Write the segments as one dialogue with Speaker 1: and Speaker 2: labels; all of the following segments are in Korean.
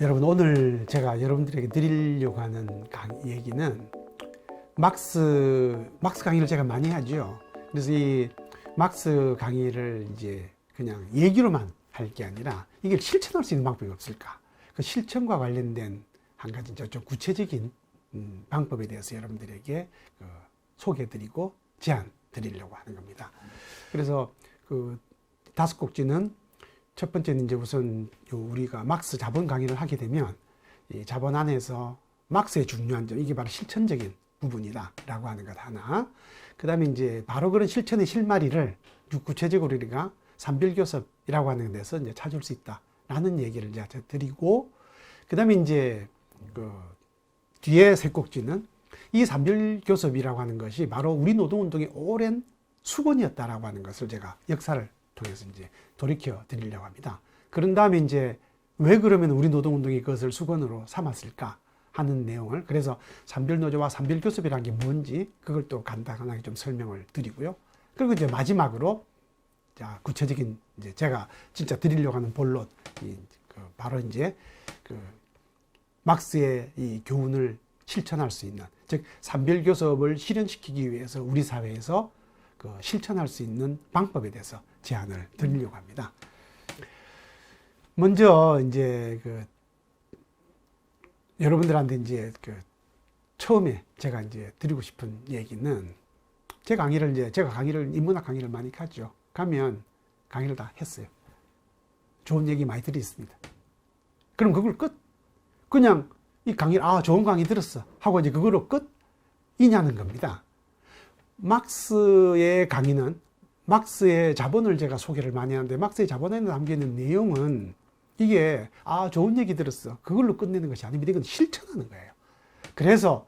Speaker 1: 여러분 오늘 제가 여러분들에게 드리려고 하는 강, 얘기는 막스 막스 강의를 제가 많이 하죠. 그래서 이 막스 강의를 이제 그냥 얘기로만 할 게 아니라 이걸 실천할 수 있는 방법이 없을까? 그 실천과 관련된 한 가지 좀 구체적인 음, 방법에 대해서 여러분들에게 그 소개해드리고 제안 드리려고 하는 겁니다. 그래서 그 다섯 곡지는 첫 번째는 이제 우선 요 우리가 막스 자본 강의를 하게 되면 이 자본 안에서 막스의 중요한 점 이게 바로 실천적인 부분이다라고 하는 것 하나. 그다음에 이제 바로 그런 실천의 실마리를 구체적으로 우리가 삼별교섭이라고 하는 데서 이제 찾을 수 있다라는 얘기를 이제 드리고 그다음에 이제 그 뒤에 세 꼭지는 이 삼별교섭이라고 하는 것이 바로 우리 노동운동의 오랜 수건이었다라고 하는 것을 제가 역사를 통해서 이제 돌이켜 드리려고 합니다. 그런 다음에 이제 왜 그러면 우리 노동운동이 그것을 수건으로 삼았을까 하는 내용을 그래서 삼별노조와 삼별교섭이라는 게 뭔지 그걸 또 간단하게 좀 설명을 드리고요. 그리고 이제 마지막으로 자 구체적인 이제 제가 진짜 드리려고 하는 본론 이, 그 바로 이제 그 막스의 이 교훈을 실천할 수 있는 즉 삼별교섭을 실현시키기 위해서 우리 사회에서 그 실천할 수 있는 방법에 대해서 제안을 드리려고 합니다. 먼저 이제 그 여러분들한테 이제 그 처음에 제가 이제 드리고 싶은 얘기는 제 강의를 이제 제가 강의를 인문학 강의를 많이 가죠. 가면 강의를 다 했어요. 좋은 얘기 많이 들었습니다. 그럼 그걸 끝? 그냥 이 강의를 아 좋은 강의 들었어 하고 이제 그거로 끝이냐는 겁니다. 막스의 강의는 막스의 자본을 제가 소개를 많이 하는데 막스의 자본에 담겨 있는 내용은 이게 아 좋은 얘기 들었어 그걸로 끝내는 것이 아닙니다. 이건 실천하는 거예요. 그래서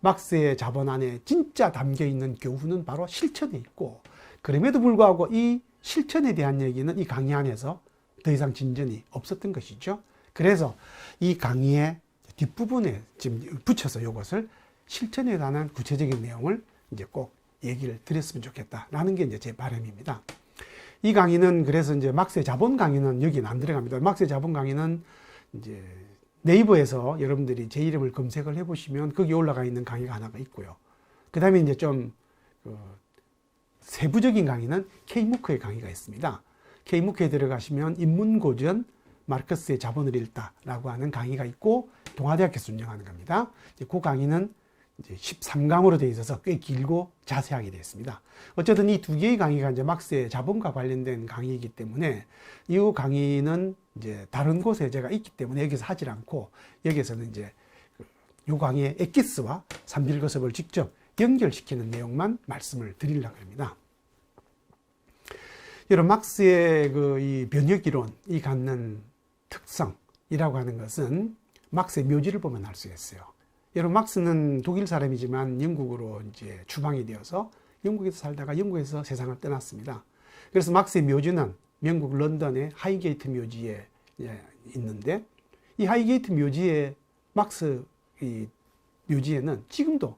Speaker 1: 막스의 자본 안에 진짜 담겨 있는 교훈은 바로 실천에 있고 그럼에도 불구하고 이 실천에 대한 얘기는 이 강의 안에서 더 이상 진전이 없었던 것이죠. 그래서 이 강의의 뒷부분에 지금 붙여서 이것을 실천에 관한 구체적인 내용을 이제 꼭 얘기를 드렸으면 좋겠다라는 게 이제 제 바람입니다. 이 강의는 그래서 이제 막스의 자본 강의는 여기는 안 들어갑니다. 막스의 자본 강의는 이제 네이버에서 여러분들이 제 이름을 검색을 해보시면 거기 올라가 있는 강의가 하나가 있고요. 그 다음에 이제 좀 그 세부적인 강의는 K무크의 강의가 있습니다. K무크에 들어가시면 인문고전 마르크스의 자본을 읽다라고 하는 강의가 있고 동아대학교에서 운영하는 겁니다. 그 강의는 이제 13강으로 되어 있어서 꽤 길고 자세하게 되어 있습니다. 어쨌든 이 두 개의 강의가 이제 막스의 자본과 관련된 강의이기 때문에 이 강의는 이제 다른 곳에 제가 있기 때문에 여기서 하질 않고 여기서는 이제 그요 강의의 엑기스와 삼빌거섭을 직접 연결시키는 내용만 말씀을 드리려고 합니다. 여러분 막스의 그 이 변혁 이론이 갖는 특성이라고 하는 것은 막스의 묘지를 보면 알 수 있어요. 여러분 막스는 독일 사람이지만 영국으로 이제 추방이 되어서 영국에서 살다가 영국에서 세상을 떠났습니다. 그래서 막스의 묘지는 영국 런던의 하이게이트 묘지에 예, 있는데 이 하이게이트 묘지에 막스 이 묘지에는 지금도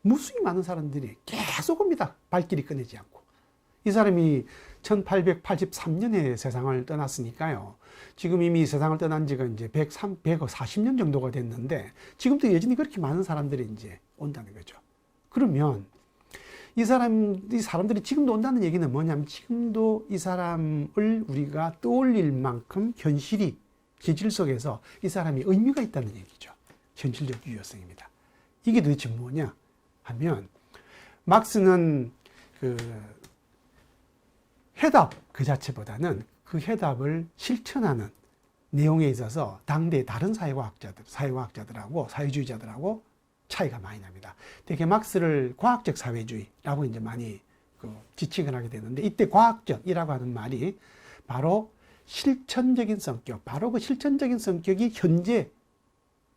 Speaker 1: 무수히 많은 사람들이 계속 옵니다. 발길이 끊이지 않고. 이 사람이 1883년에 세상을 떠났으니까요. 지금 이미 세상을 떠난 지가 이제 103, 140년 정도가 됐는데 지금도 여전히 그렇게 많은 사람들이 이제 온다는 거죠. 그러면 이 사람, 이 사람들이 지금도 온다는 얘기는 뭐냐면 지금도 이 사람을 우리가 떠올릴 만큼 현실이, 현실 속에서 이 사람이 의미가 있다는 얘기죠. 현실적 유효성입니다. 이게 도대체 뭐냐 하면 막스는 그 해답 그 자체보다는 그 해답을 실천하는 내용에 있어서 당대 다른 사회과학자들, 사회과학자들하고 사회주의자들하고 차이가 많이 납니다. 되게 막스를 과학적 사회주의라고 이제 많이 그 지칭을 하게 되는데 이때 과학적이라고 하는 말이 바로 실천적인 성격, 바로 그 실천적인 성격이 현재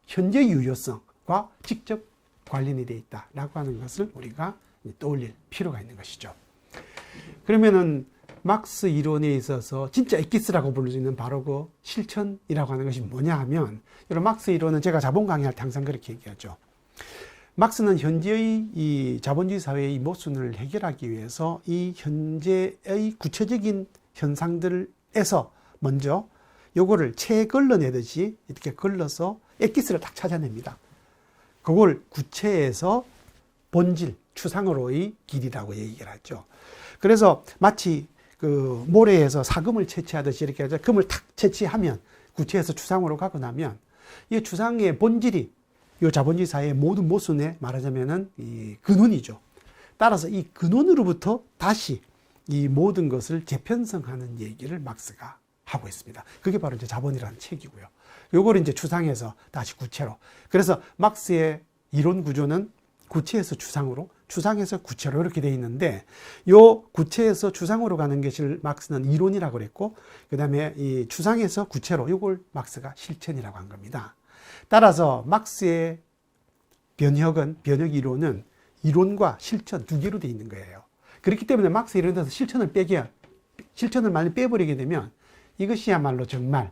Speaker 1: 현재 유효성과 직접 관련이 되어 있다라고 하는 것을 우리가 떠올릴 필요가 있는 것이죠. 그러면은 막스 이론에 있어서 진짜 엑기스라고 부를 수 있는 바로 그 실천이라고 하는 것이 뭐냐 하면 여러분 막스 이론은 제가 자본 강의할 때 항상 그렇게 얘기하죠. 막스는 현재의 이 자본주의 사회의 이 모순을 해결하기 위해서 이 현재의 구체적인 현상들에서 먼저 요거를 채 걸러내듯이 이렇게 걸러서 엑기스를 딱 찾아냅니다. 그걸 구체에서 본질, 추상으로의 길이라고 얘기를 하죠. 그래서 마치 그 모래에서 사금을 채취하듯이 이렇게 해서 금을 탁 채취하면 구체에서 추상으로 가고 나면 이 추상의 본질이 이 자본주의 사회의 모든 모순에 말하자면은 이 근원이죠. 따라서 이 근원으로부터 다시 이 모든 것을 재편성하는 얘기를 막스가 하고 있습니다. 그게 바로 이제 자본이라는 책이고요. 요걸 이제 추상에서 다시 구체로. 그래서 막스의 이론 구조는 구체에서 추상으로, 추상에서 구체로 이렇게 돼 있는데 요 구체에서 추상으로 가는 것을 막스는 이론이라고 그랬고 그다음에 이 추상에서 구체로 요걸 막스가 실천이라고 한 겁니다. 따라서 막스의 변혁은 변혁 이론은 이론과 실천 두 개로 돼 있는 거예요. 그렇기 때문에 막스 이런 데서 실천을 빼게 실천을 많이 빼버리게 되면 이것이야말로 정말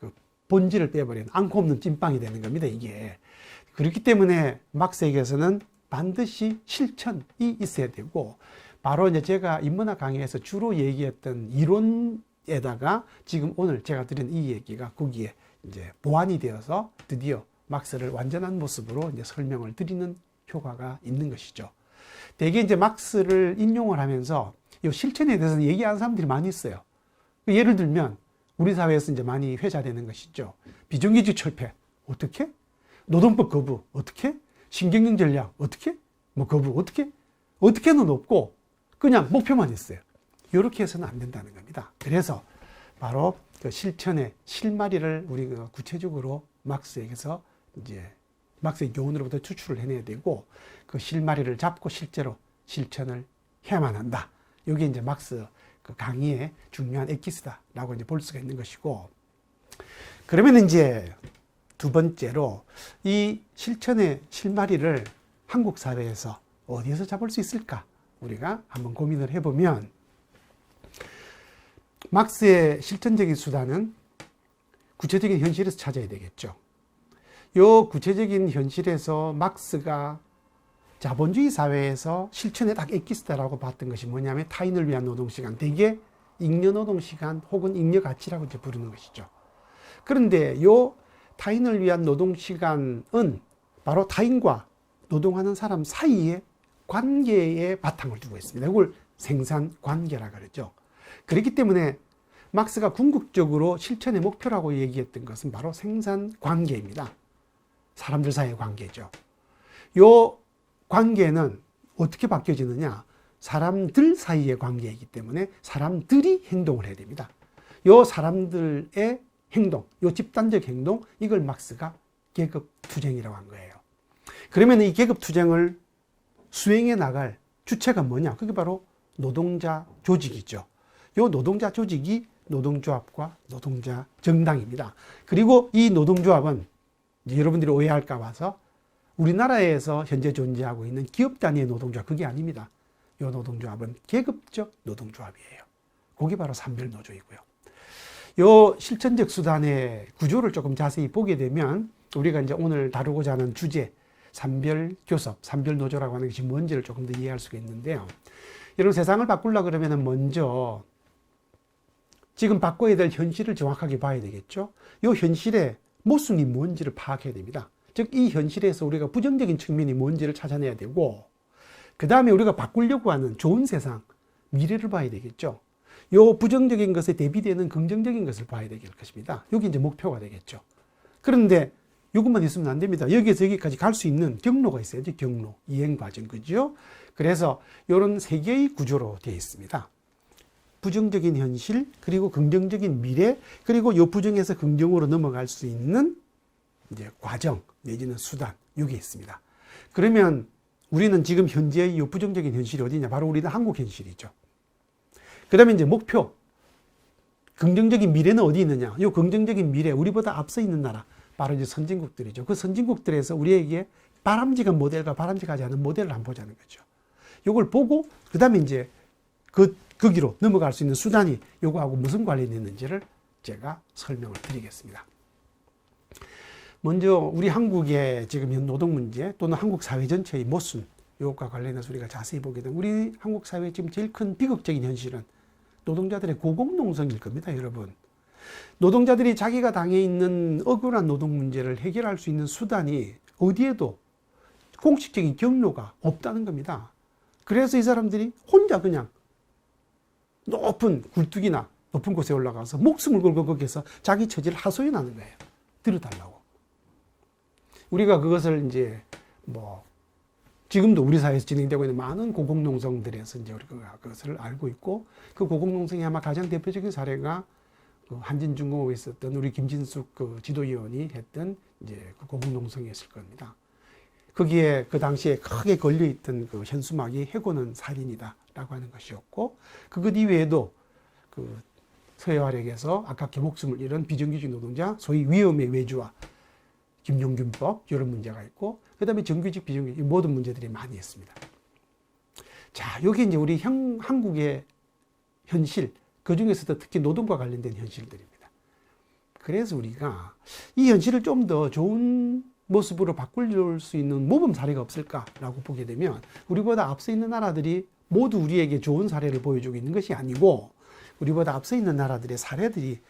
Speaker 1: 그 본질을 빼버리는 않고 없는 찐빵이 되는 겁니다. 이게 그렇기 때문에 막스에게서는 반드시 실천이 있어야 되고 바로 이제 제가 인문학 강의에서 주로 얘기했던 이론에다가 지금 오늘 제가 드린 이 얘기가 거기에 이제 보완이 되어서 드디어 막스를 완전한 모습으로 이제 설명을 드리는 효과가 있는 것이죠. 대개 이제 막스를 인용을 하면서 이 실천에 대해서 얘기하는 사람들이 많이 있어요. 예를 들면 우리 사회에서 이제 많이 회자되는 것이죠. 비정규직 철폐 어떻게? 노동법 거부 어떻게? 신경영 전략 어떻게? 뭐 거부 어떻게? 어떻게는 없고 그냥 목표만 있어요. 이렇게 해서는 안 된다는 겁니다. 그래서 바로 그 실천의 실마리를 우리가 구체적으로 막스에게서 이제 막스의 교훈으로부터 추출을 해내야 되고 그 실마리를 잡고 실제로 실천을 해야만 한다. 이게 이제 막스 그 강의의 중요한 엑기스다라고 이제 볼 수가 있는 것이고 그러면 이제 두 번째로 이 실천의 실마리를 한국 사회에서 어디에서 잡을 수 있을까? 우리가 한번 고민을 해보면 막스의 실천적인 수단은 구체적인 현실에서 찾아야 되겠죠. 요 구체적인 현실에서 막스가 자본주의 사회에서 실천의 딱 엑기스다라고 봤던 것이 뭐냐면 타인을 위한 노동시간, 대개 잉여 노동시간 혹은 잉여 가치라고 이제 부르는 것이죠. 그런데 요 타인을 위한 노동 시간은 바로 타인과 노동하는 사람 사이의 관계에 바탕을 두고 있습니다. 이걸 생산 관계라 그러죠. 그렇기 때문에 막스가 궁극적으로 실천의 목표라고 얘기했던 것은 바로 생산 관계입니다. 사람들 사이의 관계죠. 요 관계는 어떻게 바뀌어지느냐? 사람들 사이의 관계이기 때문에 사람들이 행동을 해야 됩니다. 요 사람들의 행동, 요 집단적 행동, 이걸 막스가 계급 투쟁이라고 한 거예요. 그러면 이 계급 투쟁을 수행해 나갈 주체가 뭐냐? 그게 바로 노동자 조직이죠. 요 노동자 조직이 노동조합과 노동자 정당입니다. 그리고 이 노동조합은 여러분들이 오해할까 봐서 우리나라에서 현재 존재하고 있는 기업 단위의 노동조합 그게 아닙니다. 이 노동조합은 계급적 노동조합이에요. 그게 바로 산별노조이고요. 요 실천적 수단의 구조를 조금 자세히 보게 되면 우리가 이제 오늘 다루고자 하는 주제 산별교섭, 산별노조라고 하는 것이 뭔지를 조금 더 이해할 수가 있는데요. 이런 세상을 바꾸려 그러면 먼저 지금 바꿔야 될 현실을 정확하게 봐야 되겠죠. 이 현실의 모순이 뭔지를 파악해야 됩니다. 즉, 이 현실에서 우리가 부정적인 측면이 뭔지를 찾아내야 되고, 그 다음에 우리가 바꾸려고 하는 좋은 세상, 미래를 봐야 되겠죠. 요 부정적인 것에 대비되는 긍정적인 것을 봐야 될 것입니다. 여기 이제 목표가 되겠죠. 그런데 이것만 있으면 안 됩니다. 여기에서 여기까지 갈 수 있는 경로가 있어야죠. 경로, 이행 과정, 그죠? 그래서 이런 세 개의 구조로 되어 있습니다. 부정적인 현실, 그리고 긍정적인 미래, 그리고 요 부정에서 긍정으로 넘어갈 수 있는 이제 과정 내지는 수단, 이게 있습니다. 그러면 우리는 지금 현재의 이 부정적인 현실이 어디냐? 바로 우리는 한국 현실이죠. 그 다음에 이제 목표. 긍정적인 미래는 어디 있느냐? 이 긍정적인 미래, 우리보다 앞서 있는 나라. 바로 이제 선진국들이죠. 그 선진국들에서 우리에게 바람직한 모델과 바람직하지 않은 모델을 한번 보자는 거죠. 이걸 보고, 그 다음에 이제 그, 거기로 넘어갈 수 있는 수단이 요거하고 무슨 관련이 있는지를 제가 설명을 드리겠습니다. 먼저 우리 한국의 지금 현 노동 문제 또는 한국 사회 전체의 모순 요것과 관련해서 우리가 자세히 보게 되면 우리 한국 사회의 지금 제일 큰 비극적인 현실은 노동자들의 고공농성일 겁니다, 여러분. 노동자들이 자기가 당해 있는 억울한 노동 문제를 해결할 수 있는 수단이 어디에도 공식적인 경로가 없다는 겁니다. 그래서 이 사람들이 혼자 그냥 높은 굴뚝이나 높은 곳에 올라가서 목숨을 걸고 거기서 자기 처지를 하소연하는 거예요. 들어달라고. 우리가 그것을 이제 뭐 지금도 우리 사회에서 진행되고 있는 많은 고공농성들에서 이제 우리가 그것을 알고 있고 그 고공농성이 아마 가장 대표적인 사례가 그 한진중공업에 있었던 우리 김진숙 그 지도위원이 했던 이제 그 고공농성이었을 겁니다. 거기에 그 당시에 크게 걸려있던 그 현수막이 해고는 살인이다라고 하는 것이었고 그것 이외에도 그 서해활액에서 아깝게 목숨을 잃은 비정규직 노동자 소위 위험의 외주화 김용균법 이런 문제가 있고 그다음에 정규직 비정규직 이 모든 문제들이 많이 있습니다. 자 여기 이제 우리 형, 한국의 현실 그 중에서도 특히 노동과 관련된 현실들입니다. 그래서 우리가 이 현실을 좀 더 좋은 모습으로 바꿀 수 있는 모범 사례가 없을까라고 보게 되면 우리보다 앞서 있는 나라들이 모두 우리에게 좋은 사례를 보여주고 있는 것이 아니고 우리보다 앞서 있는 나라들의 사례들이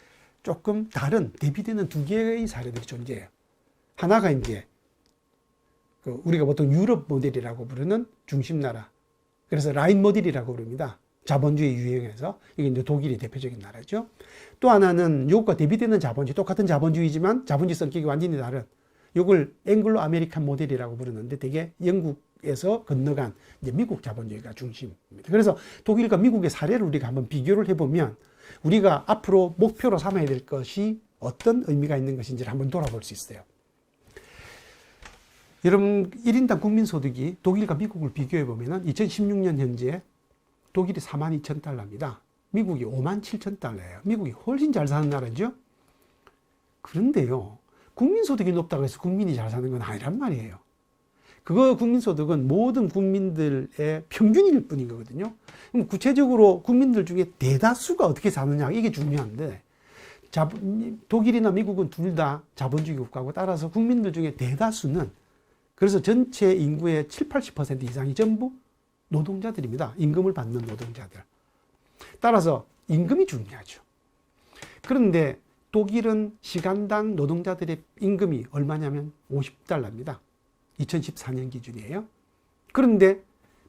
Speaker 1: 조금 다른 대비되는 두 개의 사례들이 존재해요. 하나가 이제 그 우리가 보통 유럽 모델이라고 부르는 중심 나라. 그래서 라인 모델이라고 부릅니다. 자본주의 유행에서 이게 이제 독일이 대표적인 나라죠. 또 하나는 이것과 대비되는 자본주의, 똑같은 자본주의지만 자본주의 성격이 완전히 다른 이걸 앵글로 아메리칸 모델이라고 부르는데 되게 영국에서 건너간 이제 미국 자본주의가 중심입니다. 그래서 독일과 미국의 사례를 우리가 한번 비교를 해보면 우리가 앞으로 목표로 삼아야 될 것이 어떤 의미가 있는 것인지를 한번 돌아볼 수 있어요. 여러분 1인당 국민소득이 독일과 미국을 비교해 보면 2016년 현재 독일이 4만 2천 달러입니다. 미국이 5만 7천 달러예요. 미국이 훨씬 잘 사는 나라죠. 그런데요. 국민소득이 높다고 해서 국민이 잘 사는 건 아니란 말이에요. 그거 국민소득은 모든 국민들의 평균일 뿐인 거거든요. 그럼 구체적으로 국민들 중에 대다수가 어떻게 사느냐 이게 중요한데 자본, 독일이나 미국은 둘 다 자본주의 국가고 따라서 국민들 중에 대다수는 그래서 전체 인구의 7, 80% 이상이 전부 노동자들입니다. 임금을 받는 노동자들. 따라서 임금이 중요하죠. 그런데 독일은 시간당 노동자들의 임금이 얼마냐면 50달러입니다. 2014년 기준이에요. 그런데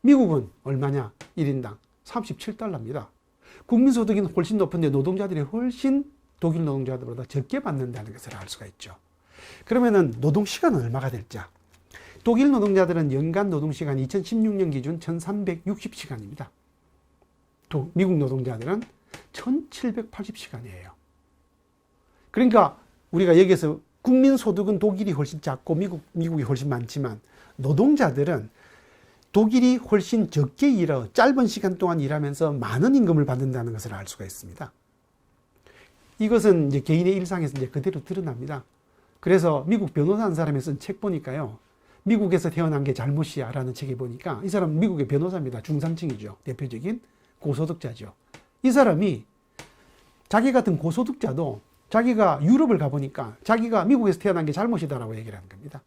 Speaker 1: 미국은 얼마냐? 1인당 37달러입니다. 국민소득이 훨씬 높은데 노동자들이 훨씬 독일 노동자들보다 적게 받는다는 것을 알 수가 있죠. 그러면은 노동시간은 얼마가 될자? 독일 노동자들은 연간 노동시간 2016년 기준 1360시간입니다. 미국 노동자들은 1780시간이에요. 그러니까 우리가 여기서 국민 소득은 독일이 훨씬 작고 미국, 미국이 훨씬 많지만 노동자들은 독일이 훨씬 적게 일하 짧은 시간 동안 일하면서 많은 임금을 받는다는 것을 알 수가 있습니다. 이것은 이제 개인의 일상에서 이제 그대로 드러납니다. 그래서 미국 변호사 한 사람이 쓴 책 보니까요. 미국에서 태어난 게 잘못이야 라는 책에 보니까 이 사람 미국의 변호사입니다. 중산층이죠. 대표적인 고소득자죠. 이 사람이 자기 같은 고소득자도 자기가 유럽을 가보니까 자기가 미국에서 태어난 게 잘못이다라고 얘기를 하는 겁니다.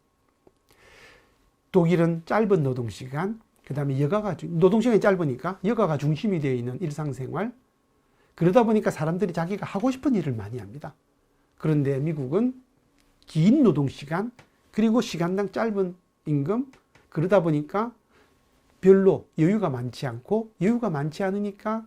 Speaker 1: 독일은 짧은 노동시간, 그 다음에 여가가, 노동시간이 짧으니까 여가가 중심이 되어 있는 일상생활, 그러다 보니까 사람들이 자기가 하고 싶은 일을 많이 합니다. 그런데 미국은 긴 노동시간, 그리고 시간당 짧은 임금, 그러다 보니까 별로 여유가 많지 않고, 여유가 많지 않으니까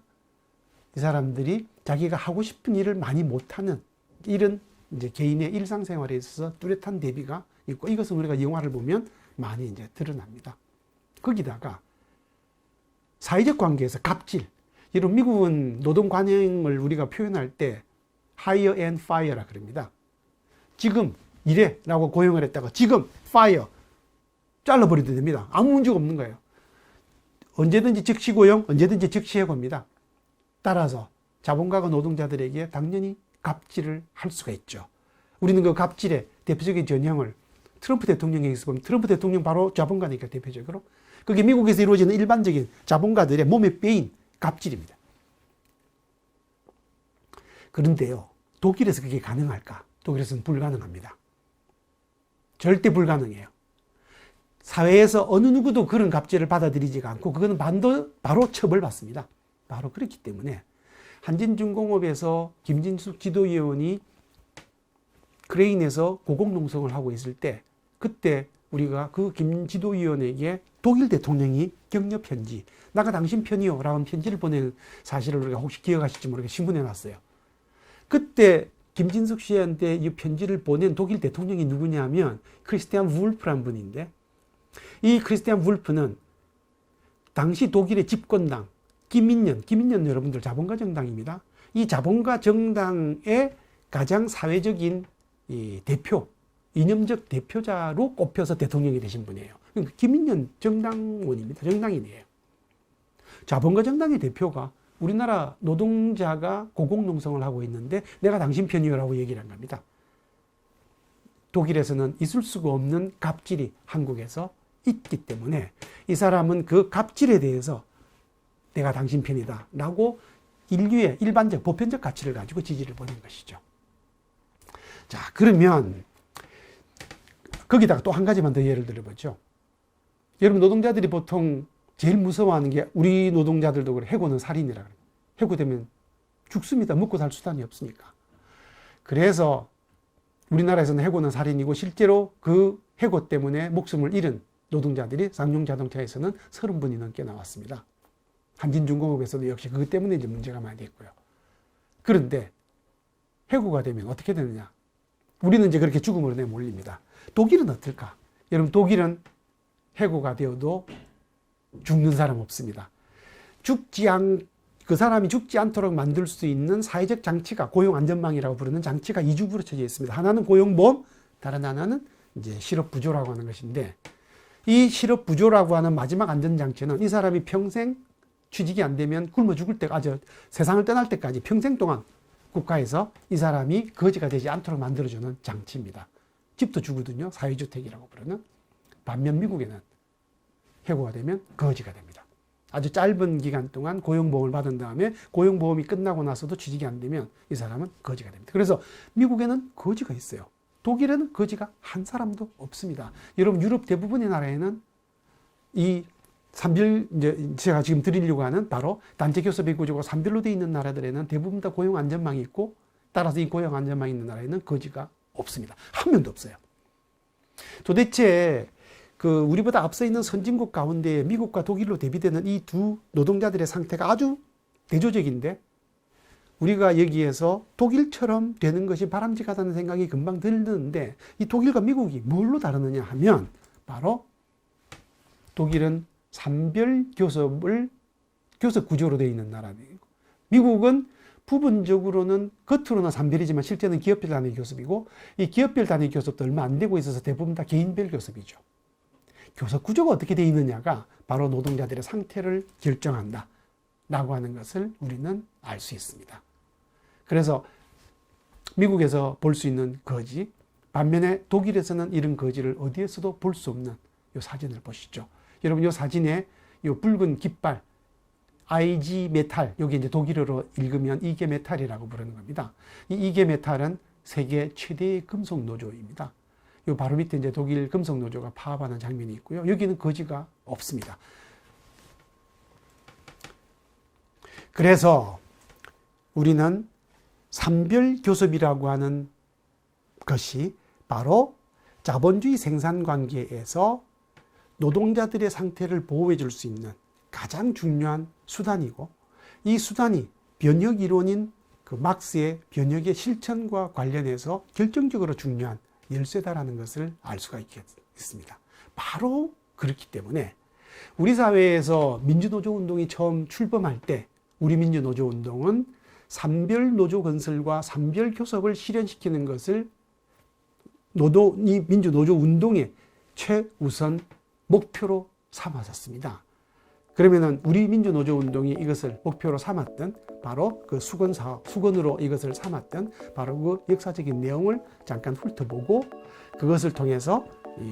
Speaker 1: 이 사람들이 자기가 하고 싶은 일을 많이 못하는 이런 이제 개인의 일상생활에 있어서 뚜렷한 대비가 있고 이것은 우리가 영화를 보면 많이 이제 드러납니다. 거기다가 사회적 관계에서 갑질. 이런 미국은 노동 관행을 우리가 표현할 때 hire and fire라 그럽니다. 지금 이래라고 고용을 했다가 지금 fire 잘라버려도 됩니다. 아무 문제가 없는 거예요. 언제든지 즉시 고용, 언제든지 즉시 해고입니다. 따라서 자본가가 노동자들에게 당연히 갑질을 할 수가 있죠. 우리는 그 갑질의 대표적인 전형을 트럼프 대통령에게서 보면 트럼프 대통령 바로 자본가니까 대표적으로 그게 미국에서 이루어지는 일반적인 자본가들의 몸에 빼인 갑질입니다. 그런데요, 독일에서 그게 가능할까? 독일에서는 불가능합니다. 절대 불가능해요. 사회에서 어느 누구도 그런 갑질을 받아들이지가 않고 그거는 반도 바로 처벌받습니다. 바로 그렇기 때문에 한진중공업에서 김진숙 지도위원이 크레인에서 고공농성을 하고 있을 때 그때 우리가 그 김지도위원에게 독일 대통령이 격려 편지 나가 당신 편이요 라는 편지를 보낸 사실을 우리가 혹시 기억하실지 모르게 신문에 놨어요. 그때 김진숙 씨한테 이 편지를 보낸 독일 대통령이 누구냐면 크리스티안 울프란 분인데 이 크리스티안 울프는 당시 독일의 집권당 김민년, 김민년 여러분들 자본가 정당입니다. 이 자본가 정당의 가장 사회적인 이 대표, 이념적 대표자로 꼽혀서 대통령이 되신 분이에요. 그러니까 김민년 정당원입니다. 정당인이에요. 자본가 정당의 대표가 우리나라 노동자가 고공농성을 하고 있는데 내가 당신 편이요라고 얘기를 한 겁니다. 독일에서는 있을 수가 없는 갑질이 한국에서 있기 때문에 이 사람은 그 갑질에 대해서 내가 당신 편이다 라고 인류의 일반적 보편적 가치를 가지고 지지를 보낸 것이죠. 자, 그러면 거기다가 또 한 가지만 더 예를 들어보죠. 여러분 노동자들이 보통 제일 무서워하는 게 우리 노동자들도 그래 해고는 살인이라 그래요. 해고되면 죽습니다. 먹고 살 수단이 없으니까. 그래서 우리나라에서는 해고는 살인이고 실제로 그 해고 때문에 목숨을 잃은 노동자들이 쌍용 자동차에서는 30분이 넘게 나왔습니다. 한진중공업에서도 역시 그것 때문에 이제 문제가 많이 됐고요. 그런데 해고가 되면 어떻게 되느냐? 우리는 이제 그렇게 죽음으로 내몰립니다. 독일은 어떨까? 여러분 독일은 해고가 되어도 죽는 사람 없습니다. 죽지 않, 그 사람이 죽지 않도록 만들 수 있는 사회적 장치가 고용안전망이라고 부르는 장치가 이주 부러쳐져 있습니다. 하나는 고용보험, 다른 하나는 이제 실업부조라고 하는 것인데 이 실업 부조라고 하는 마지막 안전장치는 이 사람이 평생 취직이 안 되면 굶어 죽을 때까지, 세상을 떠날 때까지 평생 동안 국가에서 이 사람이 거지가 되지 않도록 만들어주는 장치입니다. 집도 주거든요. 사회주택이라고 부르는. 반면 미국에는 해고가 되면 거지가 됩니다. 아주 짧은 기간 동안 고용보험을 받은 다음에 고용보험이 끝나고 나서도 취직이 안 되면 이 사람은 거지가 됩니다. 그래서 미국에는 거지가 있어요. 독일에는 거지가 한 사람도 없습니다. 여러분 유럽 대부분의 나라에는 이 산별 이제 제가 지금 드리려고 하는 바로 단체 교섭의 구조가 산별로 되어 있는 나라들에는 대부분 다 고용 안전망이 있고 따라서 이 고용 안전망이 있는 나라에는 거지가 없습니다. 한 명도 없어요. 도대체 그 우리보다 앞서 있는 선진국 가운데 미국과 독일로 대비되는 이 두 노동자들의 상태가 아주 대조적인데 우리가 여기에서 독일처럼 되는 것이 바람직하다는 생각이 금방 들는데 이 독일과 미국이 뭘로 다르느냐 하면 바로 독일은 산별 교섭을 교섭 구조로 되어 있는 나라이고 미국은 부분적으로는 겉으로는 산별이지만 실제는 기업별 단위 교섭이고 이 기업별 단위 교섭도 얼마 안 되고 있어서 대부분 다 개인별 교섭이죠. 교섭 구조가 어떻게 되어 있느냐가 바로 노동자들의 상태를 결정한다. 라고 하는 것을 우리는 알 수 있습니다. 그래서 미국에서 볼 수 있는 거지, 반면에 독일에서는 이런 거지를 어디에서도 볼 수 없는 이 사진을 보시죠. 여러분 이 사진에 이 붉은 깃발 IG 메탈 여기 이제 독일어로 읽으면 이게 메탈이라고 부르는 겁니다. 이 이게 메탈은 세계 최대의 금속 노조입니다. 요 바로 밑에 이제 독일 금속 노조가 파업하는 장면이 있고요. 여기는 거지가 없습니다. 그래서 우리는 산별 교섭이라고 하는 것이 바로 자본주의 생산 관계에서 노동자들의 상태를 보호해 줄 수 있는 가장 중요한 수단이고 이 수단이 변혁 이론인 그 막스의 변혁의 실천과 관련해서 결정적으로 중요한 열쇠다라는 것을 알 수가 있겠습니다. 바로 그렇기 때문에 우리 사회에서 민주노조 운동이 처음 출범할 때 우리 민주노조 운동은 산별 노조 건설과 산별 교섭을 실현시키는 것을 노도, 이 민주 노조 운동의 최우선 목표로 삼았었습니다. 그러면은 우리 민주 노조 운동이 이것을 목표로 삼았던 바로 그 수건 사업, 수건으로 이것을 삼았던 바로 그 역사적인 내용을 잠깐 훑어보고 그것을 통해서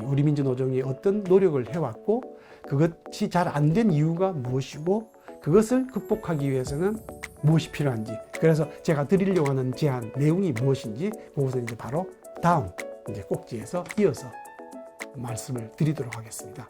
Speaker 1: 우리 민주노정이 어떤 노력을 해왔고 그것이 잘 안 된 이유가 무엇이고 그것을 극복하기 위해서는 무엇이 필요한지 그래서 제가 드리려고 하는 제안 내용이 무엇인지 그것을 이제 바로 다음 이제 꼭지에서 이어서 말씀을 드리도록 하겠습니다.